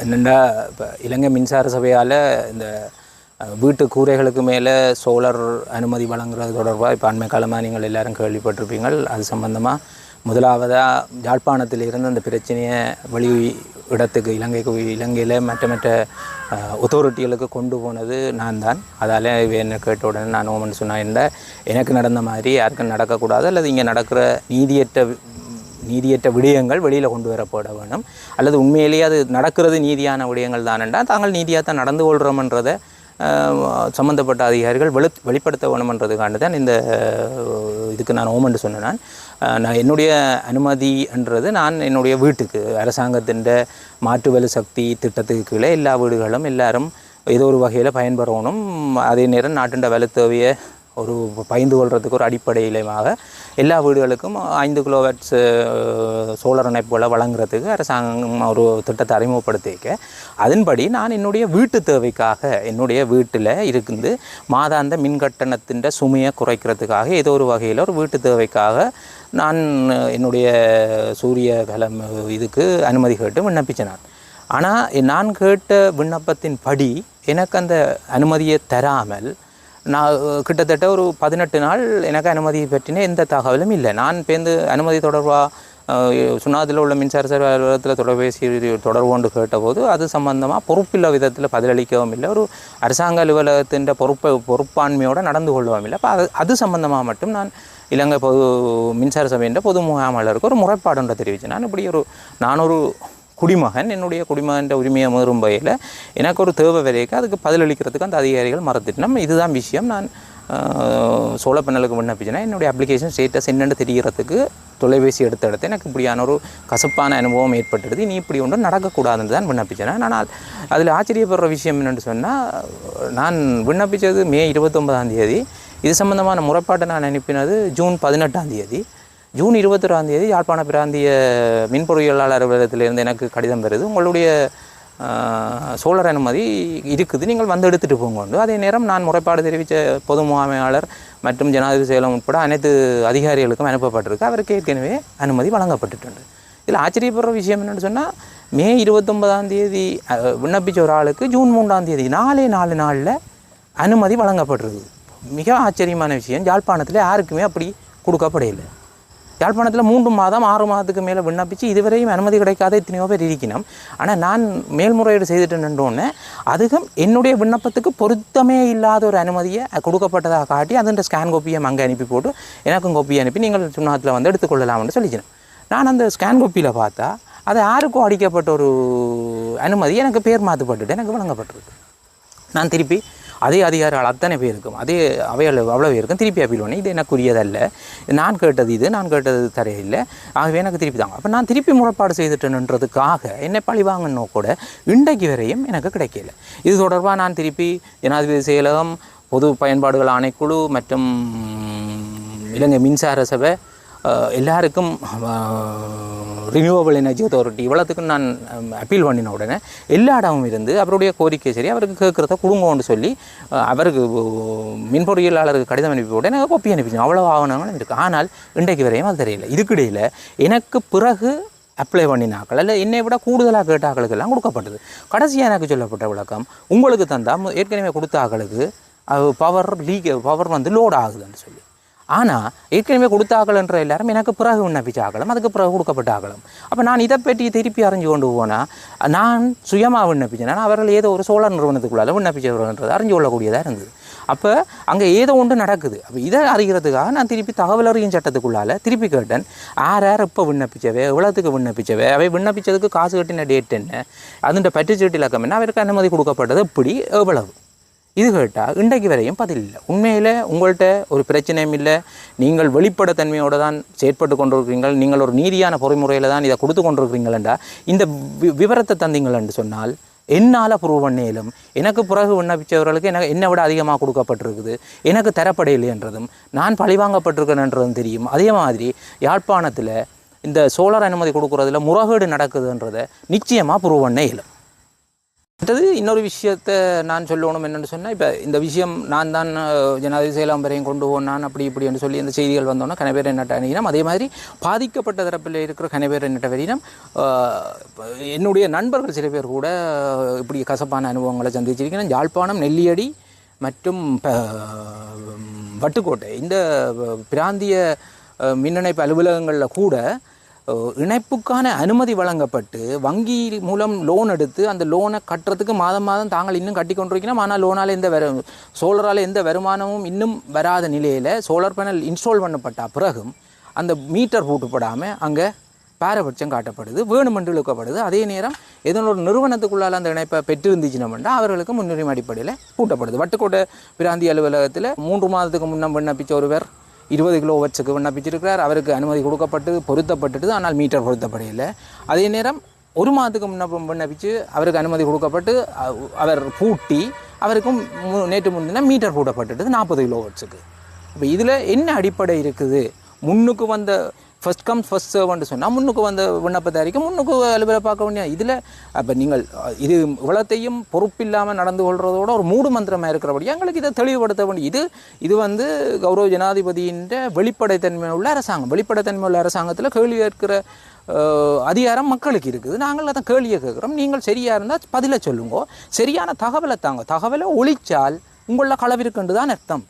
என்னென்னா இப்போ இலங்கை மின்சார சபையால் இந்த வீட்டு கூரைகளுக்கு மேலே சோலார் அனுமதி வழங்குறது தொடர்பாக இப்போ அண்மை காலமாக நீங்கள் எல்லாரும் கேள்விப்பட்டிருப்பீங்கள். அது சம்பந்தமாக முதலாவதாக யாழ்ப்பாணத்தில் இருந்து அந்த பிரச்சனையை வெளி இடத்துக்கு இலங்கைக்கு இலங்கையில் மற்ற மற்ற ஒத்தாரிட்டிகளுக்கு கொண்டு போனது நான் தான் அதால் என்ன கேட்ட உடனே நான் ஓமன் சொன்னேன் எனக்கு நடந்த மாதிரி யாருக்கும் நடக்கக்கூடாது அல்லது இங்கே நடக்கிற நீதியற்ற நீதியற்ற விடயங்கள் வெளியில் கொண்டு வரப்பட வேணும். அல்லது உண்மையிலேயே அது நடக்கிறது நீதியான விடயங்கள் தானண்டா தாங்கள் நீதியாக தான் நடந்து கொள்கிறோம்ன்றதை சம்மந்தப்பட்ட அதிகாரிகள் வெளி வெளிப்படுத்த வேணுமன்றதுக்காண்டு தான் இந்த இதுக்கு நான் ஓமன்று சொன்னேன் நான். நான் என்னுடைய அனுமதின்றது நான் என்னுடைய வீட்டுக்கு அரசாங்கத்தின் மாற்று வலு சக்தி திட்டத்துக்கு கீழே எல்லா வீடுகளும் எல்லாரும் ஏதோ ஒரு வகையில் பயன்பெறணும். அதே நேரம் நாட்டின் வலுத்தேவையை தேவையை ஒரு பயந்து கொள்கிறதுக்கு ஒரு அடிப்படையிலுமாக எல்லா வீடுகளுக்கும் ஐந்து கிலோவாட்ஸ் சோலார் இணைப்புகளை வழங்குறதுக்கு அரசாங்கம் ஒரு திட்டத்தை அறிமுகப்படுத்திக்க அதன்படி நான் என்னுடைய வீட்டு தேவைக்காக என்னுடைய வீட்டில் இருந்து மாதாந்த மின் கட்டணத்தின் சுமையை குறைக்கிறதுக்காக ஏதோ ஒரு வகையில் ஒரு வீட்டு தேவைக்காக நான் என்னுடைய சூரிய கலம் இதுக்கு அனுமதி கேட்டு விண்ணப்பிச்சேன் நான் ஆனால் நான் கேட்ட விண்ணப்பத்தின் படி எனக்கு அந்த அனுமதியை தராமல் நான் கிட்டத்தட்ட ஒரு பதினெட்டு நாள் எனக்கு அனுமதி பற்றின எந்த தகவலும் இல்லை. நான் பேருந்து அனுமதி தொடர்பாக சுனாதில் உள்ள மின்சார சேவை அலுவலகத்தில் தொலைபேசி தொடர்பு கொண்டு கேட்டபோது அது சம்பந்தமாக பொறுப்பில்ல விதத்தில் பதிலளிக்கவும் இல்லை. ஒரு அரசாங்க அலுவலகத்தின் பொறுப்பை பொறுப்பாண்மையோடு நடந்து கொள்ளவும் இல்லை. அப்போ அது அது சம்பந்தமாக மட்டும் நான் இலங்கை பொது மின்சார சபையின் பொது முகாமலருக்கு ஒரு முறைப்பாடுன்ற தெரிவித்தேன். நான் இப்படி ஒரு நானூறு குடிமகன் என்னுடைய குடிமகன்ற உரிமையை மீறும் வகையில் எனக்கு ஒரு தேவை விலைக்கு அதுக்கு பதிலளிக்கிறதுக்கு அந்த அதிகாரிகள் மறந்துட்டோம் இதுதான் விஷயம். நான் சோழ பண்ணலுக்கு விண்ணப்பிச்சேன்னா என்னுடைய அப்ளிகேஷன் ஸ்டேட்டஸ் என்னென்னு தெரிகிறதுக்கு தொலைபேசி எடுத்த இடத்த எனக்கு இப்படியான ஒரு கசப்பான அனுபவம் ஏற்பட்டுடுது நீ இப்படி ஒன்றும் நடக்கக்கூடாதுன்னு தான் விண்ணப்பிச்சேன். ஆனால் அதில் ஆச்சரியப்படுற விஷயம் என்னென்னு சொன்னால் நான் விண்ணப்பித்தது மே இருபத்தொன்பதாம் தேதி. இது சம்மந்தமான முறைப்பாட்டை நான் அனுப்பினது ஜூன் பதினெட்டாம் தேதி. ஜூன் இருபத்தொராம் தேதி யாழ்ப்பாண பிராந்திய மின்பொருளியலாளர் அலுவலகத்திலிருந்து எனக்கு கடிதம் பெறுது உங்களுடைய சோழர் அனுமதி இருக்குது. நீங்கள் வந்து எடுத்துகிட்டு போங்கொண்டு அதே நேரம் நான் முறைப்பாடு தெரிவித்த பொது முகாமையாளர் மற்றும் ஜனாதிபதி செயலம் உட்பட அனைத்து அதிகாரிகளுக்கும் அனுப்பப்பட்டிருக்கு. அவருக்கு ஏற்கனவே அனுமதி வழங்கப்பட்டுட்டு இதில் ஆச்சரியப்படுற விஷயம் என்னென்னு சொன்னால் மே இருபத்தொன்பதாம் தேதி விண்ணப்பித்த ஒரு ஆளுக்கு ஜூன் மூன்றாம் தேதி நாலே நாலு நாளில் அனுமதி வழங்கப்பட்டிருக்கு மிக ஆச்சரியமான விஷயம். யாழ்ப்பாணத்தில் யாருக்குமே அப்படி கொடுக்கப்படையில்லை யாழ்ப்பாணத்தில் மூன்று மாதம் ஆறு மாதத்துக்கு மேலே விண்ணப்பிச்சு இதுவரையும் அனுமதி கிடைக்காத இத்தனையோ பேர் இருக்கணும் ஆனால் நான் மேல்முறையீடு செய்துட்டேன்ன்றோன்னே அதுக்கும் என்னுடைய விண்ணப்பத்துக்கு பொருத்தமே இல்லாத ஒரு அனுமதியை கொடுக்கப்பட்டதாக காட்டி அதுன்ற ஸ்கேன் கோப்பியை அங்கே அனுப்பி போட்டு எனக்கும் கோப்பியை அனுப்பி நீங்கள் சுண்ணாத்தில் வந்து எடுத்துக்கொள்ளலாம்னு சொல்லிச்சினேன் நான் அந்த ஸ்கேன் கோப்பியில் பார்த்தா அது யாருக்கும் அடிக்கப்பட்ட ஒரு அனுமதி எனக்கு பேர் மாற்றப்பட்டுட்டு எனக்கு வழங்கப்பட்டிருக்கு. நான் திருப்பி அதே அதிகாரிகள் அத்தனை பேருக்கும் அதே அவையில் அவ்வளோ பேருக்கும் திருப்பி அப்பீல் பண்ணி இது எனக்குரியதல்ல நான் கேட்டது இது நான் கேட்டது தரையில்லை ஆகவே எனக்கு திருப்பி தாங்க. அப்போ நான் திருப்பி முறைப்பாடு செய்துட்டேன்றதுக்காக என்னை பழி வாங்கணும் கூட இன்றைக்கு வரையும் எனக்கு கிடைக்கல. இது தொடர்பாக நான் திருப்பி ஜனாதிபதி செயலகம் பொது பயன்பாடுகள் ஆணைக்குழு மற்றும் இலங்கை மின்சார சபை எல்லாருக்கும் ரினியூவபிள் எனர்ஜி அத்தாரிட்டி இவ்வளோத்துக்கும் நான் அப்பீல் பண்ணின உடனே எல்லா இடமும் இருந்து அவருடைய கோரிக்கை சரி அவருக்கு கேட்குறத கொடுங்கன்னு சொல்லி அவருக்கு மின் பொறியியலாளருக்கு கடிதம் அனுப்பி உடனே கொப்பி அனுப்பிச்சோம் அவ்வளோ ஆவணங்களும் இருக்குது ஆனால் இன்றைக்கு வரையும் அது தெரியல. இதுக்கிடையில் எனக்கு பிறகு அப்ளை பண்ணினாக்கள் இல்லை என்னை விட கூடுதலாக கேட்ட ஆக்களுக்கெல்லாம் கொடுக்கப்பட்டது. கடைசியாக எனக்கு சொல்லப்பட்ட விளக்கம் உங்களுக்கு தந்தால் ஏற்கனவே கொடுத்த ஆக்களுக்கு பவர் லீக் பவர் வந்து லோட் ஆகுதுன்னு சொல்லி. ஆனால் ஏற்கனவே கொடுத்த எல்லாரும் எனக்கு பிறகு விண்ணப்பிச்ச அதுக்கு பிறகு கொடுக்கப்பட்ட அப்போ நான் இதை பற்றி திருப்பி அறிஞ்சு கொண்டு போனால் நான் சுயமாக விண்ணப்பிச்சேன். ஆனால் அவர்கள் ஏதோ ஒரு சோழர் நிறுவனத்துக்குள்ளால விண்ணப்பிச்சவர்கள்ன்றது அறிஞ்சு கொள்ளக்கூடியதாக இருந்தது. அப்போ அங்கே ஏதோ ஒன்று நடக்குது. அப்போ இதை அறிகிறதுக்காக நான் திருப்பி தகவல் அறியும் சட்டத்துக்குள்ளால திருப்பி கேட்டேன் யார் யார் எப்போ விண்ணப்பிச்சவே? எவ்வளோத்துக்கு விண்ணப்பிச்சவே? அவை விண்ணப்பிச்சதுக்கு காசு கட்டின டேட் என்ன? அதுன்ற பற்றுச்சீட்டு இலக்கம் என்ன அவருக்கு அனுமதி கொடுக்கப்பட்டது எப்படி? எவ்வளவு? இது கேட்டால் இன்றைக்கு வரையும் பதில் இல்லை. உண்மையில் உங்கள்கிட்ட ஒரு பிரச்சனையும் இல்லை. நீங்கள் வெளிப்படைத்தன்மையோடு தான் செயற்பட்டு கொண்டிருக்கிறீங்கள் நீங்கள் ஒரு நீதியான பொறிமுறையில் தான் இதை கொடுத்து கொண்டிருக்கிறீங்களா இந்த வி- விவரத்தை தந்தீங்களென்று சொன்னால் என்னால் ப்ரூவ் பண்ணேலும் எனக்கு பிறகு விண்ணப்பித்தவர்களுக்கு எனக்கு என்னை விட அதிகமாக கொடுக்கப்பட்டிருக்குது. எனக்கு தரப்படையில்லைன்றதும் நான் பழிவாங்கப்பட்டிருக்கேன்ன்றதும் தெரியும். அதே மாதிரி யாழ்ப்பாணத்தில் இந்த சோலார் அனுமதி கொடுக்குறதுல முறைகேடு நடக்குதுன்றதை நிச்சயமாக ப்ரூவ் பண்ண இயலும். அடுத்தது இன்னொரு விஷயத்தை நான் சொல்லணும் என்னென்னு சொன்னால் இப்போ இந்த விஷயம் நான் தான் ஜனாதிபதி செயலாம்பரையும் கொண்டு போனான் அப்படி இப்படி என்று சொல்லி இந்த செய்திகள் வந்தோன்னா கனவேர் என்னட்ட அணியினம் அதே மாதிரி பாதிக்கப்பட்ட தரப்பில் இருக்கிற கனவேர் என்னட்ட வரினம் என்னுடைய நண்பர்கள் சில பேர் கூட இப்படி கசப்பான அனுபவங்களை சந்திச்சிருக்கிறேன். யாழ்ப்பாணம் நெல்லியடி மற்றும் ப- வட்டுக்கோட்டை. இந்த பிராந்திய மின்னணைப்பு அலுவலகங்களில் கூட இணைப்புக்கான அனுமதி வழங்கப்பட்டு வங்கி மூலம் லோன் எடுத்து அந்த லோனை கட்டுறதுக்கு மாதம் மாதம் தாங்கள் இன்னும் கட்டி கொண்டிருக்கணும் ஆனால் லோனால் எந்த வரும் சோலரால் எந்த வருமானமும் இன்னும் வராத நிலையில் சோலார் பேனல் இன்ஸ்டால் பண்ணப்பட்ட பிறகும் அந்த மீட்டர் பூட்டப்படாமல் அங்கே பாரபட்சம் காட்டப்படுது வேணுமென்று இழுக்கப்படுது. அதே நேரம் ஏதோ ஒரு நிறுவனத்துக்குள்ளால் அந்த இணைப்பை பெற்றிருந்துச்சுனோம்னா அவர்களுக்கு முன்னுரிமை அடிப்படையில் பூட்டப்படுது. வட்டுக்கோட்டை பிராந்திய அலுவலகத்தில் மூன்று மாதத்துக்கு முன்னம் விண்ணப்பித்த ஒருவர் இருபது கிலோ வச்சுக்கு விண்ணப்பிச்சிருக்கிறார். அவருக்கு அனுமதி கொடுக்கப்பட்டு பொருத்தப்பட்டுட்டு ஆனால் மீட்டர் பொருத்தப்படையில்லை அதே நேரம் ஒரு மாதத்துக்கு முன்ன விண்ணப்பிச்சு அவருக்கு அனுமதி கொடுக்கப்பட்டு அவர் பூட்டி அவருக்கும் மு- நேற்று முன்தினம் மீட்டர் போடப்பட்டுட்டு நாற்பது கிலோ வச்சுக்கு இப்போ இதில் என்ன அடிப்படை இருக்குது? முன்னுக்கு வந்த ஃபர்ஸ்ட் கம் ஃபர்ஸ்ட் சர்வன்ட்டு சொன்னால் முன்னுக்கு வந்த விண்ணப்பத்தை அறிக்கை முன்னுக்கு அலுவலை பார்க்க வேண்டிய இதில் அப்போ நீங்கள் இது இவ்வளத்தையும் பொறுப்பில்லாமல் நடந்து கொள்கிறதோட ஒரு மூடு மந்திரமாக இருக்கிறபடி எங்களுக்கு இதை தெளிவுபடுத்த வேண்டிய இது. இது வந்து கௌரவ ஜனாதிபதியின் வெளிப்படைத்தன்மை உள்ள அரசாங்கம். வெளிப்படைத்தன்மை உள்ள அரசாங்கத்தில் கேள்வி கேட்கிற அதிகாரம் மக்களுக்கு இருக்குது. நாங்கள் அதை கேள்வியை கேட்குறோம். நீங்கள் சரியாக இருந்தால் பதிலை சொல்லுங்க. சரியான தகவலை தாங்க. தகவலை ஒழிச்சால் உங்களில் களவிருக்குன்னு தான் அர்த்தம்.